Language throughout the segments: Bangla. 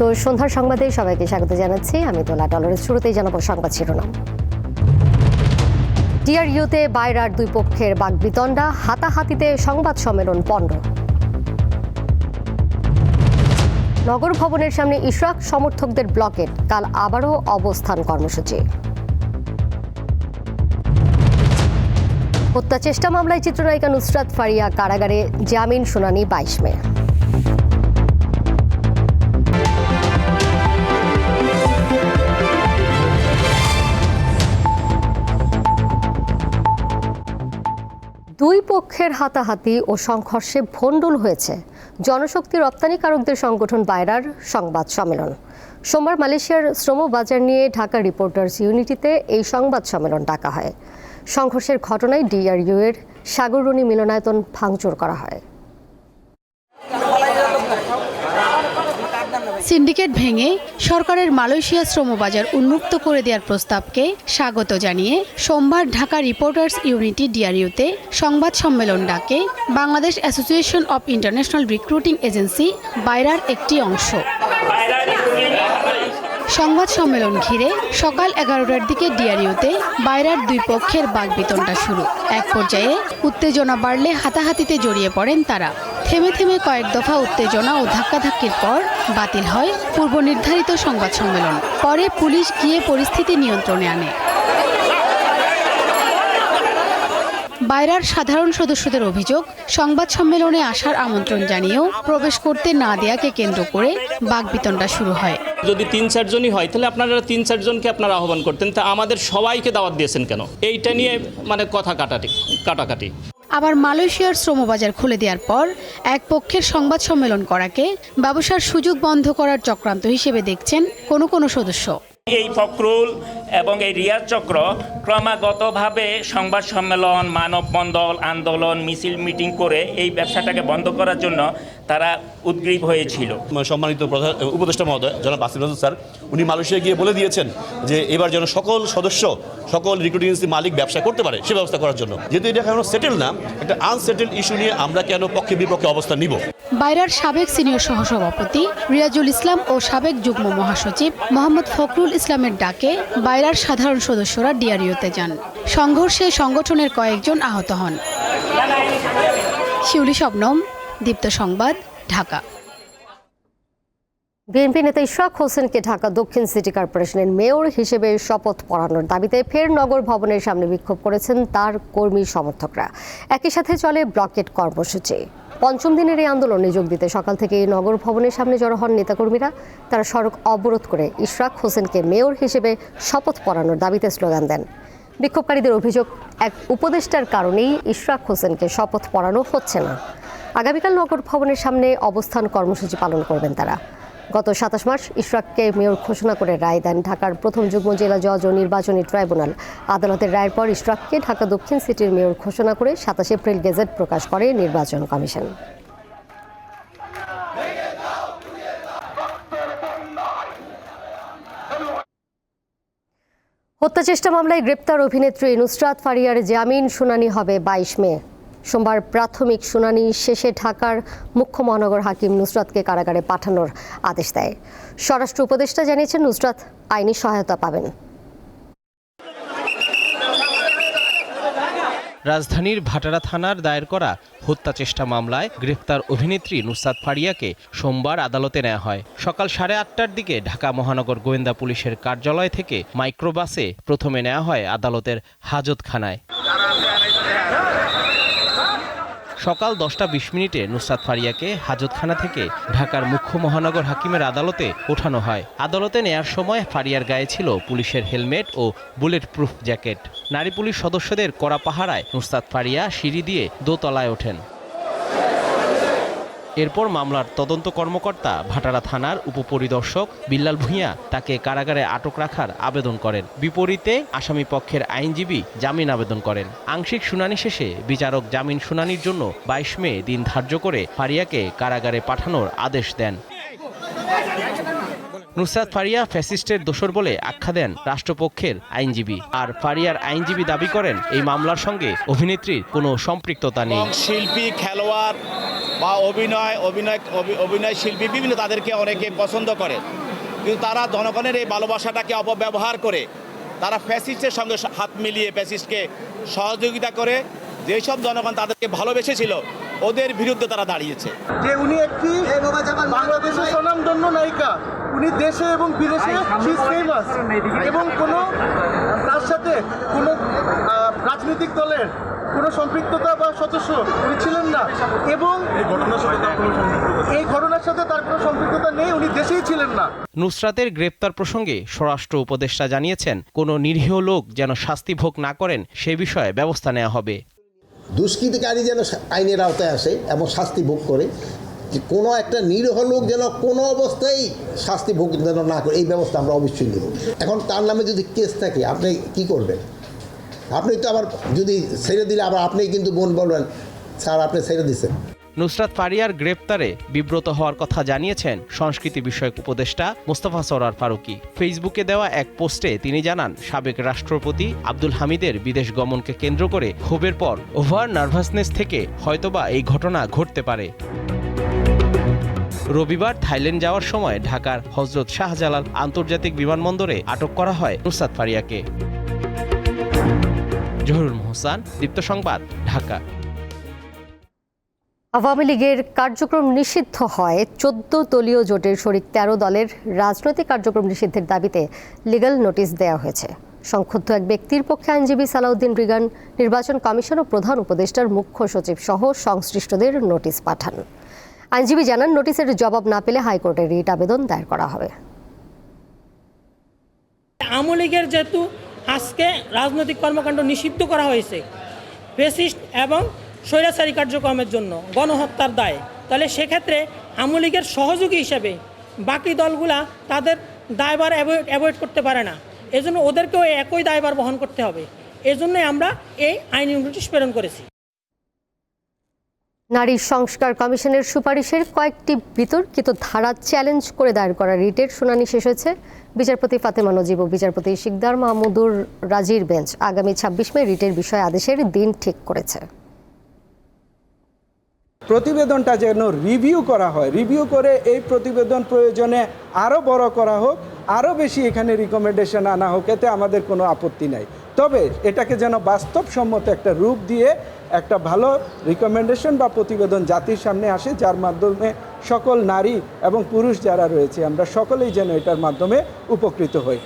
দীপ্ত সন্ধ্যার সংবাদে সবাইকে স্বাগত জানাচ্ছি। আমি তোলা ডলারের শুরুতেই জানাব সংবাদ শিরোনাম। ডিআরইউতে বাইরার দুই পক্ষের বাগবিতণ্ডা, হাতাহাতিতে সংবাদ সম্মেলন পণ্ড। নগর ভবনের সামনে ইশরাক সমর্থকদের ব্লকেট, কাল আবারও অবস্থান কর্মসূচি। হত্যা চেষ্টা মামলায় চিত্রনায়িকা নুসরাত ফারিয়া কারাগারে জামিন শুনানি বাইশ মে। দুই পক্ষের হাতাহাতি ও সংঘর্ষে ভণ্ডুল হয়েছে জনশক্তি রপ্তানিকারকদের সংগঠন বাইরার সংবাদ সম্মেলন। সোমবার মালয়েশিয়ার শ্রম বাজার নিয়ে ঢাকা রিপোর্টার্স ইউনিটিতে এই সংবাদ সম্মেলন ডাকা হয়। সংঘর্ষের ঘটনায় ডিআরইউ এর সাগররণী মিলনায়তন ভাঙচুর করা হয়। সিন্ডিকেট ভেঙে সরকারের মালয়েশিয়া শ্রমবাজার উন্মুক্ত করে দেওয়ার প্রস্তাবকে স্বাগত জানিয়ে সোমবার ঢাকা রিপোর্টার্স ইউনিটি ডিআরইউতে সংবাদ সম্মেলন ডাকে Bangladesh Association of International Recruiting Agency, বাইরার একটি অংশ। সংবাদ সম্মেলন ঘিরে সকাল এগারোটার দিকে ডিআরইউতে বাইরার দুই পক্ষের বাগবিতণ্ডা শুরু। এক পর্যায়ে উত্তেজনা বাড়লে হাতাহাতিতে জড়িয়ে পড়েন তারা। থেমে থেমে কয়েক দফা উত্তেজনা ও ধাক্কাধাক্কির পর বাতিল হয় পূর্ব নির্ধারিত সংবাদ সম্মেলন। পরে পুলিশ গিয়ে পরিস্থিতি নিয়ন্ত্রণে আনে। বাইরার সাধারণ সদস্যদের অভিযোগ, সংবাদ সম্মেলনে আসার আমন্ত্রণ জানিয়েও প্রবেশ করতে না দেয়াকে কেন্দ্র করে বাগবিতণ্ডা শুরু হয়। যদি তিন চারজনই হয়, তাহলে আপনারা তিন চারজনকে আপনারা আহ্বান করতেন। তা আমাদের সবাইকে দাওয়াত দিয়েছেন কেন? এইটা নিয়ে মানে কথা কাটাটি কাটাকাটি। আবার মালয়েশিয়ার শ্রমবাজার খুলে দেওয়ার পর এক পক্ষের সংবাদ সম্মেলন করাকে ব্যবসার সুযোগ বন্ধ করার চক্রান্ত হিসেবে দেখছেন কোনো কোনো সদস্য। এই ফখরুল এবং এই রিয়াজ চক্র ক্রমাগতভাবে সংবাদ সম্মেলন, মানববন্ধন, আন্দোলন, মিছিল, মিটিং করে এই ব্যবসাটাকে বন্ধ করার জন্য তারা উদ্গ্রীব হয়েছিল। সম্মানিত প্রধান উপদেষ্টা মহোদয় জনাব আসিফ নজরুল স্যার উনি মালয়েশিয়া গিয়ে বলে দিয়েছেন যে এবার যেন সকল সদস্য সকল রিক্রুটিং এজেন্সি মালিক ব্যবসা করতে পারে সে ব্যবস্থা করার জন্য। যেহেতু এটা এখনও সেটেল না একটা আনসেটেল ইস্যু নিয়ে আমরা কেন পক্ষে বিপক্ষে অবস্থান নিব? বাইরার সাবেক সিনিয়র সহসভাপতি রিয়াজুল ইসলাম ও সাবেক যুগ্ম মহাসচিব মোহাম্মদ ফখরুল ইসলামের ডাকে বাইরার সাধারণ সদস্যরা ডিআরইউতে যান। সংঘর্ষে সংগঠনের কয়েকজন আহত হন। শিউলি শবনম দীপ্ত সংবাদ, ঢাকা। বিএনপি নেতা ইশরাক হোসেনকে ঢাকা দক্ষিণ সিটি কর্পোরেশনের মেয়র হিসেবে শপথ পড়ানোর দাবিতে ফের নগর ভবনের সামনে বিক্ষোভ করেছেন তার কর্মী সমর্থকরা। একই সাথে চলে ব্লকেট কর্মসূচি। পঞ্চম দিনের এই আন্দোলনে যোগ দিতে সকাল থেকে নগর ভবনের সামনে জড়ো হন নেতাকর্মীরা। তারা সড়ক অবরোধ করে ইশরাক হোসেনকে মেয়র হিসেবে শপথ পড়ানোর দাবিতে স্লোগান দেন। বিক্ষোভকারীদের অভিযোগ, এক উপদেষ্টার কারণেই ইশরাক হোসেনকে শপথ পড়ানো হচ্ছে না। আগামীকাল নগর ভবনের সামনে অবস্থান কর্মসূচি পালন করবেন তারা। গত সাতাশ মার্চ ইশরাককে মেয়র ঘোষণা করে রায় দেন ঢাকার প্রথম যুগ্ম জেলা জজ ও নির্বাচনী ট্রাইব্যুনাল। আদালতের রায়ের পর ইশরাককে ঢাকা দক্ষিণ সিটির মেয়র ঘোষণা করে সাতাশ এপ্রিল গেজেট প্রকাশ করে নির্বাচন কমিশন। হত্যা চেষ্টা মামলায় গ্রেপ্তার অভিনেত্রী নুসরাত ফারিয়ার জামিন শুনানি হবে বাইশ মে। সোমবার প্রাথমিক শুনানি শেষে ঢাকার মুখ্য মহানগর হাকিম নুসরাতকে কারাগারে পাঠানোর আদেশ দেয়। স্বরাষ্ট্র উপদেষ্টা জানিয়েছেন, নুসরাত আইনি সহায়তা পাবেন। রাজধানীর ভাটারা থানার দায়ের করা হত্যা চেষ্টা মামলায় গ্রেফতার অভিনেত্রী নুসরাত ফারিয়াকে সোমবার আদালতে নেওয়া হয়। সকাল সাড়ে আটটার দিকে ঢাকা মহানগর গোয়েন্দা পুলিশের কার্যালয় থেকে মাইক্রোবাসে প্রথমে নেওয়া হয় আদালতের হাজতখানায়। সকাল দশটা বিশ মিনিটে নুসরাত ফারিয়াকে হাজতখানা থেকে ঢাকার মুখ্য মহানগর হাকিমের আদালতে ওঠানো হয়। আদালতে নেয়ার সময় ফারিয়ার গায়ে ছিল পুলিশের হেলমেট ও বুলেট প্রুফ জ্যাকেট। নারী পুলিশ সদস্যদের কড়া পাহারায় নুসরাত ফারিয়া সিঁড়ি দিয়ে দোতলায় ওঠেন। এরপর মামলার তদন্ত কর্মকর্তা ভাটারা থানার উপপরিদর্শক বিল্লাল ভূঁইয়া তাকে কারাগারে আটক রাখার আবেদন করেন। বিপরীতে আসামি পক্ষের আইনজীবী জামিন আবেদন করেন। আংশিক শুনানি শেষে বিচারক জামিন শুনানির জন্য বাইশ মে দিন ধার্য করে ফারিয়াকে কারাগারে পাঠানোর আদেশ দেন। নুসরাত ফারিয়া ফ্যাসিস্টের দোসর বলে আখ্যা দেন রাষ্ট্রপক্ষের আইনজীবী। আর ফারিয়ার আইনজীবী দাবি করেন, এই মামলার সঙ্গে অভিনেত্রীর কোনো সম্পৃক্ততা নেই। শিল্পী, খেলোয়াড় বা অভিনয় অভিনয়, অভি- অভিনয় শিল্পী বিভিন্ন তাদেরকে অনেকে পছন্দ করে। কিন্তু তারা জনগণের এই ভালোবাসাটাকে অপব্যবহার করে, তারা ফ্যাসিস্টের সঙ্গে হাত মিলিয়ে ফ্যাসিস্টকে সহযোগিতা করে, যেসব জনগণ তাদেরকে ভালোবেসেছিল ওদের বিরুদ্ধে তারা দাঁড়িয়েছে। যে উনি একটি বাংলাদেশের স্বনামধন্য নায়িকা। উনি দেশে এবং বিদেশে ফেমাস এবং কোনো তার সাথে কোনো আহ, রাজনৈতিক দলের কোনো সম্পৃক্ততা বা সদস্য উনি ছিলেন না। এবং এই ঘটনার সাথে তার কোনো সম্পৃক্ততা নেই উনি দেশেই ছিলেন না। নুসরাতের গ্রেপ্তার প্রসঙ্গে স্বরাষ্ট্র উপদেষ্টা জানিয়েছেন কোনো নিরীহ লোক যেন শাস্তি ভোগ না করেন সে বিষয়ে ব্যবস্থা নেওয়া হবে। দুষ্কৃতিকারী যেন আইনের আওতায় আসে এবং শাস্তি ভোগ করে যে কোনো একটা নিরীহ লোক যেন কোনো অবস্থায় শাস্তি ভোগ যেন না করে, এই ব্যবস্থা আমরা অবশ্যই নেব। এখন তার নামে যদি কেস থাকে, আপনি কি করবেন? আপনি তো আবার যদি ছেড়ে দিলে আবার আপনি কিন্তু বোন বলবেন, স্যার, আপনি ছেড়ে দিচ্ছেন নুসরাত ফারিয়ার গ্রেপ্তারে বিব্রত হওয়ার কথা জানিয়েছেন সংস্কৃতি বিষয়ক উপদেষ্টা মোস্তফা সরার ফারুকি। ফেসবুকে দেওয়া এক পোস্টে তিনি জানান, সাবেক রাষ্ট্রপতি আব্দুল হামিদের বিদেশ গমনকে কেন্দ্র করে ক্ষোভের পর ওভার নার্ভাসনেস থেকে হয়তোবা এই ঘটনা ঘটতে পারে। রবিবার থাইল্যান্ড যাওয়ার সময় ঢাকার হজরত শাহজালাল আন্তর্জাতিক বিমানবন্দরে আটক করা হয় নুসরাত ফারিয়াকে। জহুরুল মোহসান, দীপ্ত সংবাদ, ঢাকা। আওয়ামী লীগের কার্যক্রম নিষিদ্ধ হয়। চোদ্দ দলীয় জোটের শরিক তেরো দলের রাজনৈতিক কার্যক্রম নিষিদ্ধের দাবিতে লিগ্যাল নোটিশ দেওয়া হয়েছে। সংক্ষুব্ধ এক ব্যক্তির পক্ষে আইনজীবী সালাউদ্দিন রিগান, নির্বাচন কমিশন ও প্রধান উপদেষ্টার মুখ্য সচিব সহ সংশ্লিষ্টদের নোটিশ পাঠান। আইনজীবী জানান নোটিশের জবাব না পেলে হাইকোর্টে রিট আবেদন দায়ের করা হবে। আওয়ামী লীগের যেহেতু আজকে রাজনৈতিক কর্মকাণ্ড নিষিদ্ধ করা হয়েছে এবং স্বৈরাচারী কার্যক্রমের জন্য গণহত্যার দায়। তাহলে সেক্ষেত্রে আওয়ামী লীগের সহযোগী হিসেবে বাকি দলগুলা তাদের দায়বার অ্যাভয়েড করতে পারে না। এজন্য ওদেরকেও একই দায়বার বহন করতে হবে। এজন্যই আমরা এই আইনি নোটিশ প্রেরণ করেছি। নারী সংস্কার কমিশনের সুপারিশের কয়েকটি বিতর্কিত ধারা চ্যালেঞ্জ করে দায়ের করা রিটের শুনানি শেষ হয়েছে। বিচারপতি ফাতেমা নজিব ও বিচারপতি শিকদার মাহমুদুর রাজির বেঞ্চ আগামী ছাব্বিশ মে রিটের বিষয়ে আদেশের দিন ঠিক করেছে। প্রতিবেদনটা যেন রিভিউ করা হয়। রিভিউ করে এই প্রতিবেদন প্রয়োজনে আরও বড় করা হোক আরও বেশি এখানে রিকমেন্ডেশন আনা হোক, এতে আমাদের কোনো আপত্তি নাই। তবে এটাকে যেন বাস্তবসম্মত একটা রূপ দিয়ে একটা ভালো রিকমেন্ডেশন বা প্রতিবেদন জাতির সামনে আসে, যার মাধ্যমে সকল নারী এবং পুরুষ যারা রয়েছে, আমরা সকলেই যেন এটার মাধ্যমে উপকৃত হই।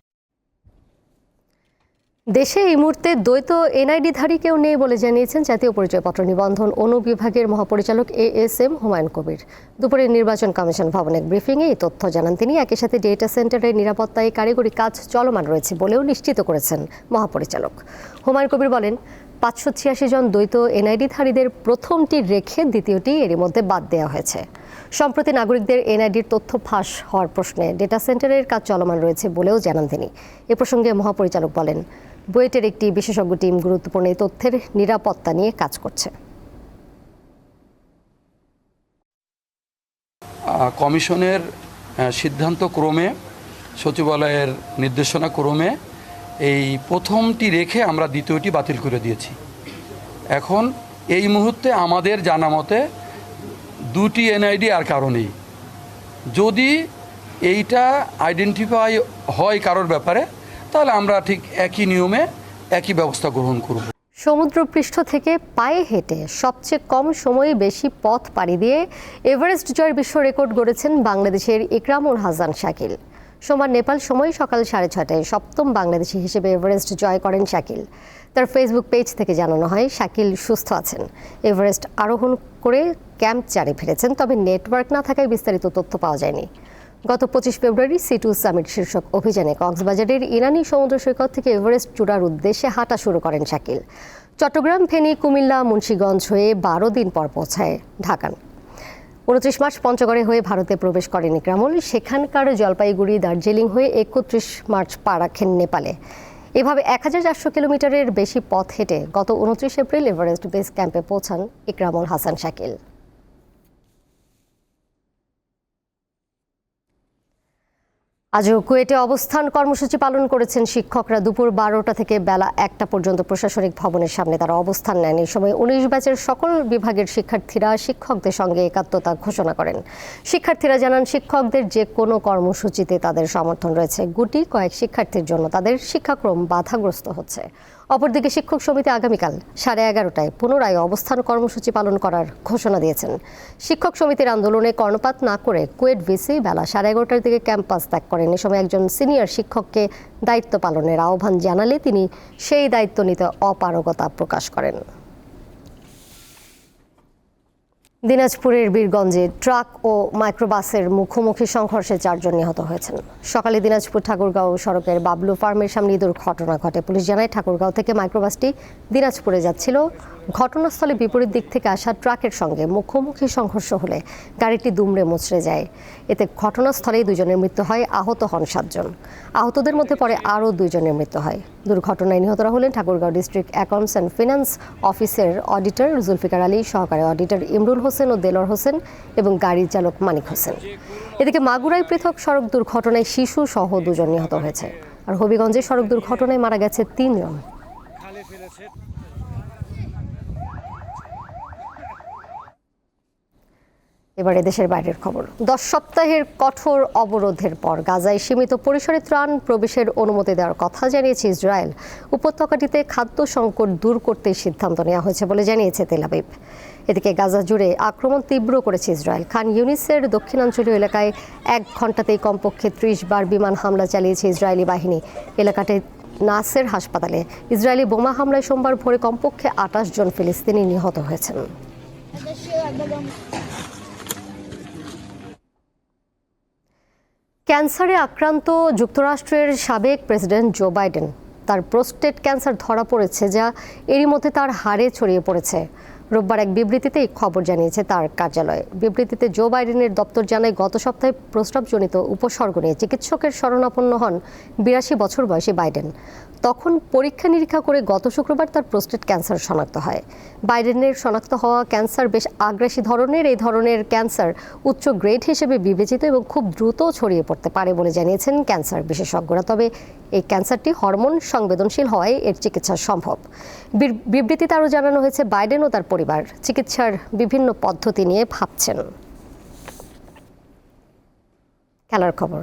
দেশে এই মুহূর্তে দ্বৈত এনআইডিধারী কেউ নেই বলে জানিয়েছেন জাতীয় পরিচয়পত্র নিবন্ধন অনুবিভাগের মহাপরিচালক A S M Humayun Kabir. দুপুরে নির্বাচন কমিশন ভবনে এক ব্রিফিংয়ে এই তথ্য জানান তিনি। একই সাথে ডেটা সেন্টারের নিরাপত্তায় কারিগরি কাজ চলমান রয়েছে বলেও নিশ্চিত করেছেন মহাপরিচালক। হুমায়ুন কবির বলেন, পাঁচশো ছিয়াশি জন দ্বৈত এনআইডিধারীদের প্রথমটি রেখে দ্বিতীয়টি এরই মধ্যে বাদ দেওয়া হয়েছে। সম্প্রতি নাগরিকদের এনআইডির তথ্য ফাঁস হওয়ার প্রশ্নে ডেটা সেন্টারের কাজ চলমান রয়েছে বলেও জানান তিনি। এ প্রসঙ্গে মহাপরিচালক বলেন বুয়েটের একটি বিশেষজ্ঞ টিম গুরুত্বপূর্ণ এই তথ্যের নিরাপত্তা নিয়ে কাজ করছে। কমিশনের সিদ্ধান্ত ক্রমে, সচিবালয়ের নির্দেশনা ক্রমে এই প্রথমটি রেখে আমরা দ্বিতীয়টি বাতিল করে দিয়েছি। এখন এই মুহূর্তে আমাদের জানা মতে দুটি এনআইডি আর কারও নেই। যদি এইটা আইডেন্টিফাই হয় কারোর ব্যাপারে তাহলে আমরা ঠিক একই নিয়মে একই ব্যবস্থা গ্রহণ করব। সমুদ্রপৃষ্ঠ থেকে পায়ে হেঁটে সবচেয়ে কম সময়ে বেশি পথ পাড়ি দিয়ে এভারেস্ট জয়ের বিশ্ব রেকর্ড গড়েছেন বাংলাদেশের ইকরামুল হাসান শাকিল। সোমবার নেপাল সময় সকাল সাড়ে ছটায় সপ্তম বাংলাদেশি হিসেবে এভারেস্ট জয় করেন শাকিল। তার ফেসবুক পেজ থেকে জানানো হয়, শাকিল সুস্থ আছেন। এভারেস্ট আরোহণ করে ক্যাম্প চারে ফিরেছেন, তবে নেটওয়ার্ক না থাকায় বিস্তারিত তথ্য পাওয়া যায়নি। গত পঁচিশ ফেব্রুয়ারি সিটু সামিট শীর্ষক অভিযানে কক্সবাজারের ইরানি সমুদ্র সৈকত থেকে এভারেস্ট চূড়ার উদ্দেশ্যে হাঁটা শুরু করেন শাকিল। চট্টগ্রাম, ফেনী, কুমিল্লা, মুন্সীগঞ্জ হয়ে বারো দিন পর পৌঁছায় ঢাকান। উনত্রিশ মার্চ পঞ্চগড়ে হয়ে ভারতে প্রবেশ করেন ইকরামুল। সেখানকার জলপাইগুড়ি, দার্জিলিং হয়ে একত্রিশ মার্চ পা রাখেন নেপালে। এভাবে এক হাজার চারশো কিলোমিটারের বেশি পথ হেঁটে গত উনত্রিশ এপ্রিল এভারেস্ট বেস ক্যাম্পে পৌঁছান ইকরামুল হাসান শাকিল। আজও কুয়েটে অবস্থান কর্মসূচি পালন করেছেন শিক্ষকরা। দুপুর বারোটা থেকে বেলা একটা পর্যন্ত প্রশাসনিক ভবনের সামনে তারা অবস্থান নেন। এই সময় উনিশ ব্যাচের সকল বিভাগের শিক্ষার্থীরা শিক্ষকদের সঙ্গে একাত্মতা ঘোষণা করেন। শিক্ষার্থীরা জানান, শিক্ষকদের যে কোনো কর্মসূচিতে তাদের সমর্থন রয়েছে। গুটি কয়েক শিক্ষার্থীর জন্য তাদের শিক্ষাক্রম বাধাগ্রস্ত হচ্ছে। অপরদিকে শিক্ষক সমিতি আগামীকাল সাড়ে এগারোটায় পুনরায় অবস্থান কর্মসূচি পালন করার ঘোষণা দিয়েছেন। শিক্ষক সমিতির আন্দোলনে কর্ণপাত না করে কুয়েট ভিসি বেলা সাড়ে এগারোটার দিকে ক্যাম্পাস ত্যাগ করেন। এ সময় একজন সিনিয়র শিক্ষককে দায়িত্ব পালনের আহ্বান জানালে তিনি সেই দায়িত্ব নিতে অপারগতা প্রকাশ করেন। দিনাজপুরের বীরগঞ্জে ট্রাক ও মাইক্রোবাসের মুখোমুখি সংঘর্ষে চারজন নিহত হয়েছেন। সকালে দিনাজপুর ঠাকুরগাঁও সড়কের বাবলু ফার্মের সামনে ইদুর ঘটনা ঘটে। পুলিশ জানায়, ঠাকুরগাঁও থেকে মাইক্রোবাসটি দিনাজপুরে যাচ্ছিল। ঘটনাস্থলে বিপরীত দিক থেকে আসা ট্রাকের সঙ্গে মুখোমুখি সংঘর্ষ হলে গাড়িটি দুমড়ে মুচড়ে যায়। এতে ঘটনাস্থলেই দুজনের মৃত্যু হয়, আহত হন সাতজন। আহতদের মধ্যে পরে আরও দুইজনের মৃত্যু হয়। দুর্ঘটনায় নিহতরা হলেন Thakurgaon District Accounts and Finance অফিসের অডিটর, জুলফিকার আলী, সহকারী অডিটর ইমরুল হোসেন ও দেলর হোসেন এবং গাড়ির চালক মানিক হোসেন। এদিকে মাগুরায় পৃথক সড়ক দুর্ঘটনায় শিশু সহ দুজন নিহত হয়েছে। আর হবিগঞ্জে সড়ক দুর্ঘটনায় মারা গেছে তিনজন। এবারে দেশের বাইরের খবর। দশ সপ্তাহের কঠোর অবরোধের পর গাজায় সীমিত পরিসরে ত্রাণ প্রবেশের অনুমতি দেওয়ার কথা জানিয়েছে ইসরায়েল। উপত্যকাটিতে খাদ্য সংকট দূর করতে সিদ্ধান্ত নেওয়া হয়েছে বলে জানিয়েছে তেলাবিব এদিকে গাজা জুড়ে আক্রমণ তীব্র করেছে ইসরায়েল। খান ইউনিসের দক্ষিণাঞ্চলীয় এলাকায় এক ঘন্টাতেই কমপক্ষে ত্রিশ বার বিমান হামলা চালিয়েছে ইসরায়েলি বাহিনী। এলাকাটি নাসের হাসপাতালে ইসরায়েলি বোমা হামলায় সোমবার ভোরে কমপক্ষে আটাশ জন ফিলিস্তিনি নিহত হয়েছেন। ক্যান্সারে আক্রান্ত যুক্তরাষ্ট্রের সাবেক প্রেসিডেন্ট জো বাইডেন। তার প্রোস্টেট ক্যান্সার ধরা পড়েছে যা এরই মধ্যে তার হাড়ে ছড়িয়ে পড়েছে। রোববার এক বিবৃতিতে এই খবর জানিয়েছে তার কার্যালয়। বিবৃতিতে জো বাইডেনের দপ্তর জানায়, গত সপ্তাহে প্রস্রাবজনিত উপসর্গ নিয়ে চিকিৎসকের শরণাপন্ন হন বিরাশি বছর বয়সী বাইডেন। তখন পরীক্ষা নিরীক্ষা করে গত শুক্রবার তার প্রোস্টেট ক্যান্সার শনাক্ত হয়। বাইডেনের শনাক্ত হওয়া ক্যান্সার বেশ আগ্রাসী ধরনের। এই ধরনের ক্যান্সার উচ্চ গ্রেড হিসেবে বিবেচিত এবং খুব দ্রুত ছড়িয়ে পড়তে পারে বলে জানিয়েছেন ক্যান্সার বিশেষজ্ঞরা। তবে এই ক্যান্সারটি হরমোন সংবেদনশীল হওয়ায় এর চিকিৎসা সম্ভব। বিবৃতিতে আরও জানানো হয়েছে, বাইডেন ও তার পরিবার চিকিৎসার বিভিন্ন পদ্ধতি নিয়ে ভাবছেন। খেলার খবর।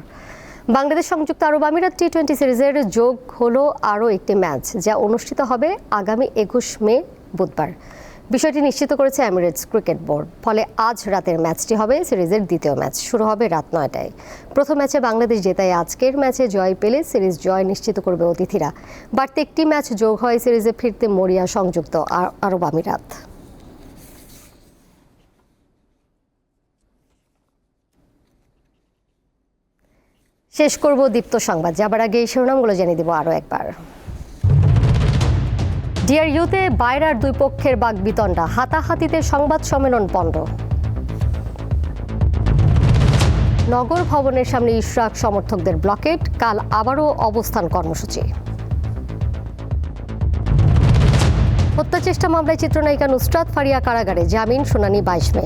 বাংলাদেশ সংযুক্ত আরব আমিরাত টি টোয়েন্টি সিরিজের যোগ হলো আরও একটি ম্যাচ, যা অনুষ্ঠিত হবে আগামী একুশ মে বুধবার। বিষয়টি নিশ্চিত করেছে এমিরেটস ক্রিকেট বোর্ড। ফলে আজ রাতের ম্যাচটি হবে সিরিজের দ্বিতীয় ম্যাচ, শুরু হবে রাত নয়টায়। প্রথম ম্যাচে বাংলাদেশ জেতায় আজকের ম্যাচে জয় পেলে সিরিজ জয় নিশ্চিত করবে অতিথিরা। বাড়তি একটি ম্যাচ যোগ হয় সিরিজে ফিরতে মরিয়া সংযুক্ত আর- আরব আমিরাত। শেষ করব দীপ্ত সংবাদ। যাবার আগে এই শিরোনামগুলো জানিয়ে দেবো আরও একবার। ডিআরইউতে বাইরার দুই পক্ষের বাক বিতণ্ডা হাতাহাতিতে সংবাদ সম্মেলন পণ্ড নগর ভবনের সামনে ইশরাক সমর্থকদের ব্লকেট, কাল আবারও অবস্থান কর্মসূচি। হত্যাচেষ্টা মামলায় চিত্রনায়িকা নুসরাত ফারিয়া কারাগারে, জামিন শুনানি বাইশ মে।